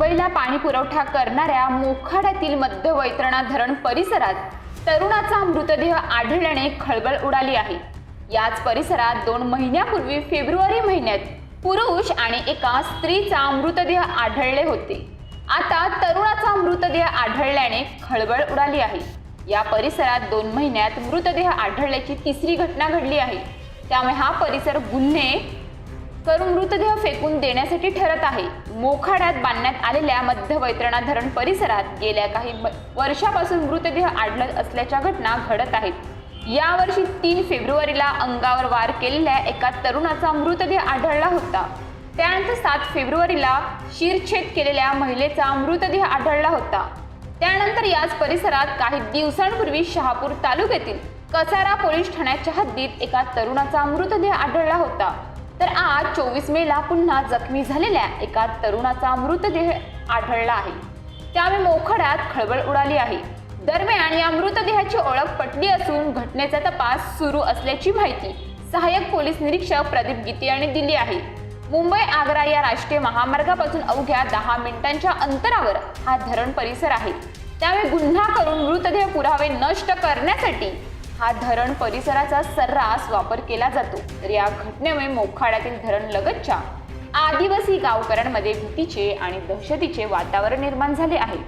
पुरवठा करणाऱ्या मोखाड्यातील मध्य वैतरणा धरण परिसरात तरुणाचा मृतदेह आढळल्याने खळबळ उडाली आहे. याच परिसरात दोन महिन्यापूर्वी फेब्रुवारी महिन्यात पुरुष आणि एका स्त्रीचा मृतदेह आढळले होते. आता तरुणाचा मृतदेह आढळल्याने खळबळ उडाली आहे. या परिसरात दोन महिन्यात मृतदेह आढळल्याची तिसरी घटना घडली आहे. त्यामुळे हा परिसर गुन्हे करून मृतदेह फेकून देण्यासाठी ठरत आहे. मोखाड्यात बांधण्यात आलेल्या मध्य वैतरणा धरण परिसरात गेल्या काही वर्षापासून मृतदेह आढळत असल्याच्या घटना घडत आहेत. यावर्षी तीन फेब्रुवारीला अंगावर वार केलेल्या एका तरुणाचा मृतदेह आढळला होता. त्यानंतर सात फेब्रुवारीला शिरछेद केलेल्या महिलेचा मृतदेह आढळला होता. त्यानंतर याच परिसरात काही दिवसांपूर्वी शहापूर तालुक्यातील कसारा पोलीस ठाण्याच्या हद्दीत एका तरुणाचा मृतदेह आढळला होता. तर आज चोवीस मेला पुन्हा जखमी झालेल्या एका तरुणाचा मृतदेह आढळला आहे. त्यामुळे मोखड्यात खळबळ उडाली आहे. दरम्यान या मृतदेहाची ओळख पटली असून घटनेचा तपास सुरू असल्याची माहिती सहाय्यक पोलीस निरीक्षक प्रदीप गीते यांनी दिली आहे. मुंबई आग्रा या राष्ट्रीय महामार्गापासून अवघ्या दहा मिनिटांच्या अंतरावर हा धरण परिसर आहे. त्यामुळे गुन्हा करून मृतदेह पुरावे नष्ट करण्यासाठी हा धरण परिसराचा सर्रास वापर केला जातो. तर या घटनेमुळे मोखाड्यातील धरण लगतच्या आदिवासी गावकऱ्यांमध्ये भीतीचे आणि दहशतीचे वातावरण निर्माण झाले आहे.